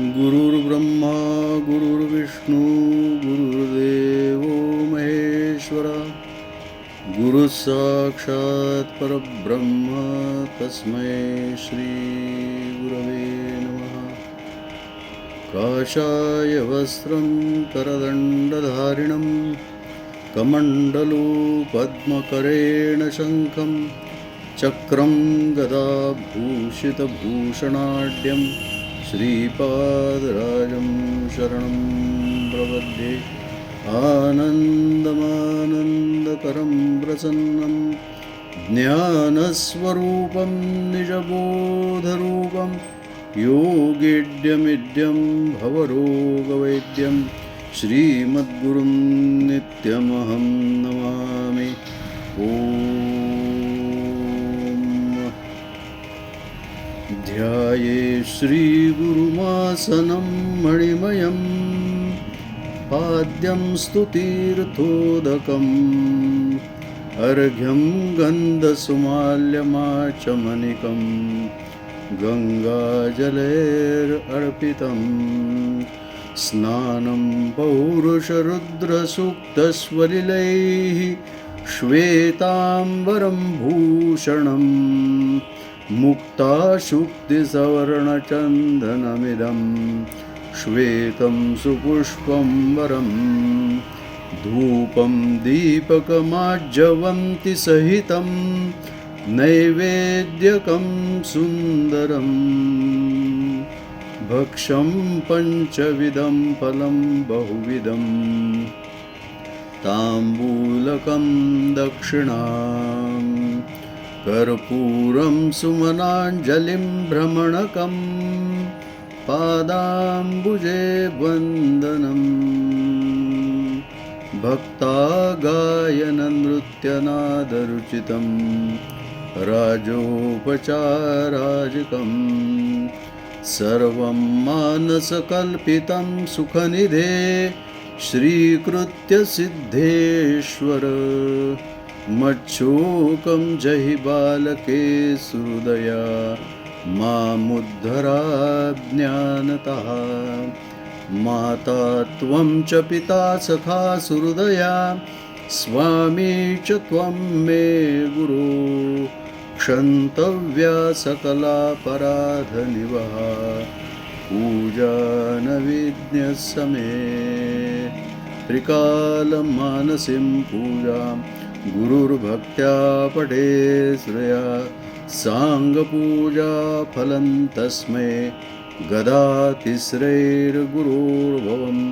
गुरुर्ब्रह्मा गुरुर्विष्णू गुरुर्देव महेश्वरा। गुरु साक्षात परब्रह्म तस्मै श्री गुरवे नमः। काषाय वस्त्रं करदण्डधारिणं कमण्डलू पद्मकरेण शङ्खं चक्रं गदाभूषितभूषणाढ्यं श्रीपादराजं शरणं प्रपद्ये आनन्दमानन्दकरं प्रसन्नं ज्ञानस्वरूपं निजबोधरूपं योगिड्यमिड्यं भवरोगवैद्यं श्रीमद्गुरुं नित्यमहं नमामि। ॐ ध्याये श्रीगुरुमासनं मणिमयम् पाद्यं स्तुतीर्थोदकम् अर्घ्यं गन्धसुमाल्यमाचमनिकं गङ्गाजलैरर्पितं स्नानं पौरुषरुद्रसूक्तस्वलिलैः श्वेताम्बरं भूषणम् मुक्ताशुक्तिसवर्णचन्दनमिदं श्वेतं सुपुष्पं वरं धूपं दीपकमाज्जवन्ति सहितं नैवेद्यकं सुन्दरम् भक्षं पञ्चविधं फलं बहुविधं ताम्बूलकं दक्षिणाम् कर्पूरं सुमनाञ्जलिं भ्रमणकं पादाम्बुजे वन्दनम् भक्तागायननृत्यनादरुचितं राजोपचाराजिकं सर्वं मानसकल्पितं सुखनिधे श्रीकृत्य सिद्धेश्वर मच्छोकं जहि बालके सुहृदया मामुद्धरा ज्ञानतः। माता त्वं च पिता सखा सुहृदया स्वामी च त्वं मे गुरु। क्षन्तव्या सकलापराधनिवः पूजानविज्ञसमे त्रिकालमानसीं पूजाम् गुरुर्भक्त्या पठे श्रया साङ्गपूजाफलं तस्मै गदातिस्रैर्गुरोर्भवम्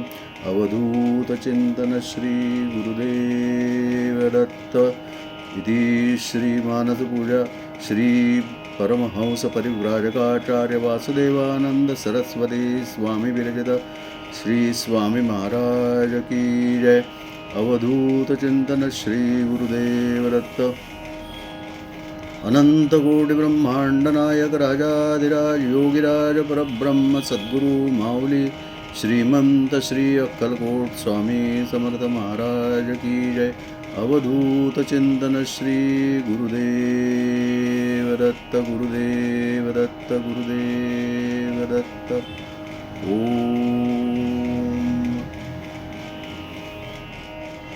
अवधूतचिन्तनश्रीगुरुदेवदत्त इति श्रीमानसपूजा श्रीपरमहंसपरिव्राजकाचार्य वासुदेवानन्द स्वामी विरचित श्री महाराज की जय। अवधूत चिंतन श्री गुरुदेव दत्त अनंत कोटि ब्रह्मांड नायक राजाधिराज योगिराज परब्रह्म सद्गुरु माऊली श्रीमंत श्री अक्कलकोट स्वामी समर्थ महाराज की जय। अवधूत चिंतन श्री गुरुदेव दत्त गुरुदेव दत्त गुरुदेव दत्त ओ